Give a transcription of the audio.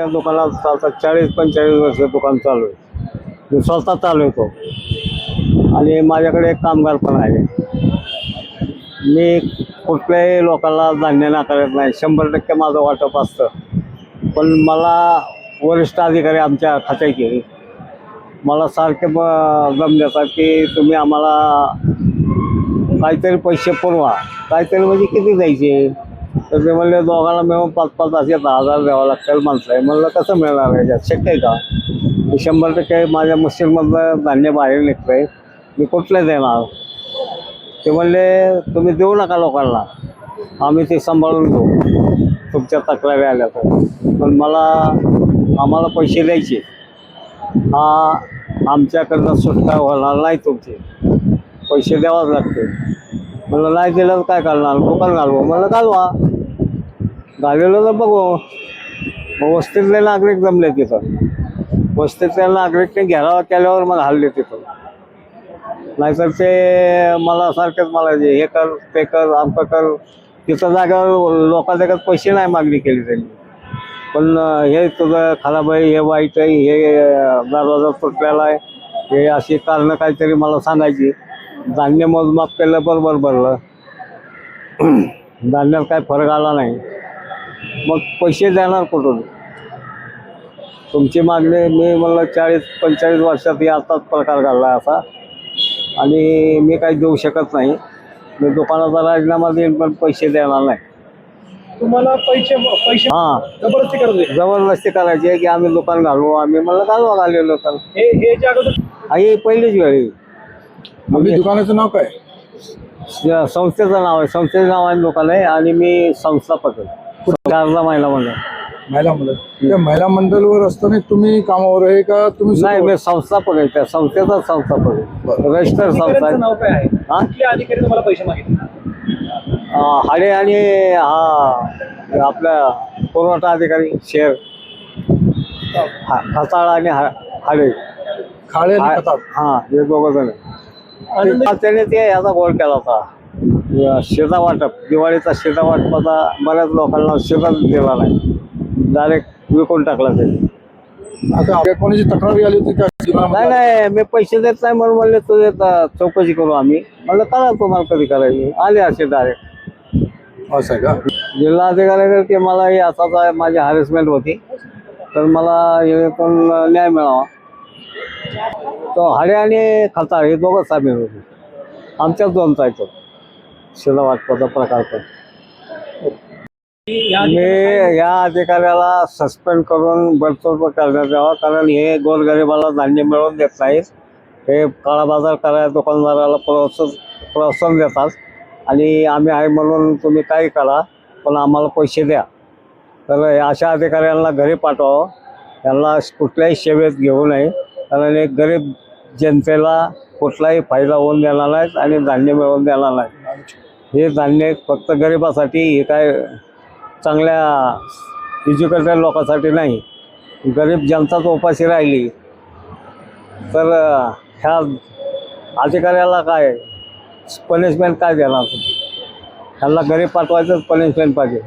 या दुकानात चालतात चाळीस पंचेचाळीस वर्ष दुकान चालू आहे. मी स्वतः तो. आणि माझ्याकडे एक कामगार पण आहे. मी कुठल्याही लोकांना धान्य नाकारत नाही. शंभर टक्के माझं वाटप असतं. पण मला वरिष्ठ अधिकारी आमच्या खात्याचे मला सारखे ब दम देतात की तुम्ही आम्हाला काहीतरी पैसे पुरवा. काहीतरी म्हणजे किती द्यायचे? तर ते म्हणले दोघांना मिळून पाच पाच असे दहा हजार द्यावं लागतील माणसं. आहे म्हणलं कसं मिळणार याच्यात शक्य आहे का? शंभर टक्के माझ्या मशीनमधलं धान्य बाहेर निघतं आहे मी कुठलं देणार? ते म्हणले तुम्ही देऊ नका लोकांना. आम्ही ते सांभाळून घेऊ. तुमच्या तक्रारी आल्या तर. पण मला आम्हाला पैसे द्यायचे. हा आमच्याकडनं सुटका होणार नाही तुमचे. पैसे द्यावाच लागते म्हणलं नाही केलं तर काय करणार? दुकान घालवू. म्हणलं घालवा. घालवलं तर बघू. मग वस्तीतले नागरिक जमले तिथं. वस्तीतल्या नागरिकने घेराव केल्यावर मग हल्ले तिथं. नाहीतर ते मला सारखेच मला जे हे कर ते कर आमचं कर तिथं जागेवर लोकांच्या पैसे नाही मागणी केली त्यांनी. पण हे तुझं खराब आहे हे वाईट आहे हे दरवाजा तुटलेला आहे हे अशी कारणं काहीतरी मला सांगायची. धान्य मोजमाप केलं बरोबर भरलं धान्यात काय फरक आला नाही. मग पैसे देणार कुठून? तुमची मागणी मी म्हणलं चाळीस पंचेचाळीस वर्षात या आताच प्रकार घडला असा. आणि मी काही देऊ शकत नाही. मी दुकानाचा राजीनामा देईन पण पैसे देणार नाही. तुम्हाला पैसे पैसे हां. जबरदस्ती होते. जबरदस्ती करायची की आम्ही दुकान घालू. आम्ही म्हणलं घालवा घाललेलो तर हे हे ही पहिलीच वेळी आपल्या दुकानाचं नाव काय? स- संस्थेचं नाव आहे संस्थेचं नाव आहे दुकान आहे आणि मी संस्थापक आहे. शारदा महिला मंडळ. महिला मंडळ. त्या महिला मंडळवर असताना तुम्ही कामावर आहे का तुम्ही नाही मी संस्थापक आहे त्या संस्थेचा संस्थापक आहे. रजिस्टर संस्था आहे. अधिकाऱ्यांचं नाव काय आहे? हा? कुठले अधिकारी तुम्हाला पैसे मागितले? अं, हाडे आणि हा आपला पुरवठा अधिकारी शेर. हा- खताळ आणि हा- हाडे. खाळे आणि खताळ. हा हे दोघं जण. ते- त्याने ते याचा गोळ केला होता. शेता वाटप दिवाळीचा शेता वाटपाचा बऱ्याच लोकांना शेतात दिला नाही. डायरेक्ट विकून टाकला त्यांनी आता कोणाची तक्रारी आली होती नाही? नाही मी पैसे देत नाही म्हणून म्हणले तुझे त- चौकशी करू आम्ही. म्हणलं करा तुम्हाला कधी करायची. आले असे डायरेक्ट असं का? जिल्हाधिकाऱ्याकडे की मला हे असाच माझी हॅरेसमेंट होती. तर मला यातून न्याय मिळावा. तो हाडे आणि खताळ हे दोघं सामील होते. आमच्याच दोन जायचं. शिला वाटपाचा प्रकार पण या मी या अधिकाऱ्याला सस्पेंड करून बडतर्फ करण्यात यावा कारण हे गोरगरिबाला धान्य मिळवून देत नाहीत. हे काळा बाजार करायला दुकानदाराला प्रोत्साहन प्रोत्साहन देतात. आणि आम्ही आहे म्हणून तुम्ही काही करा पण आम्हाला पैसे द्या. तर अशा अधिकाऱ्यांना घरी पाठवावं. यांना कुठल्याही सेवेत घेऊ नये. कारण एक गरीब जनतेला कुठलाही फायदा होऊन देणार नाहीत आणि धान्य मिळवून देणार नाहीत. हे धान्य फक्त गरिबासाठी हे काय चांगल्या एज्युकेटेड लोकांसाठी नाही. गरीब जनताच उपाशी राहिली. तर ह्या अधिकाऱ्याला काय पनिशमेंट काय देणार तुम्ही? ह्यांना गरीब पाठवायचंच पनिशमेंट पाहिजे.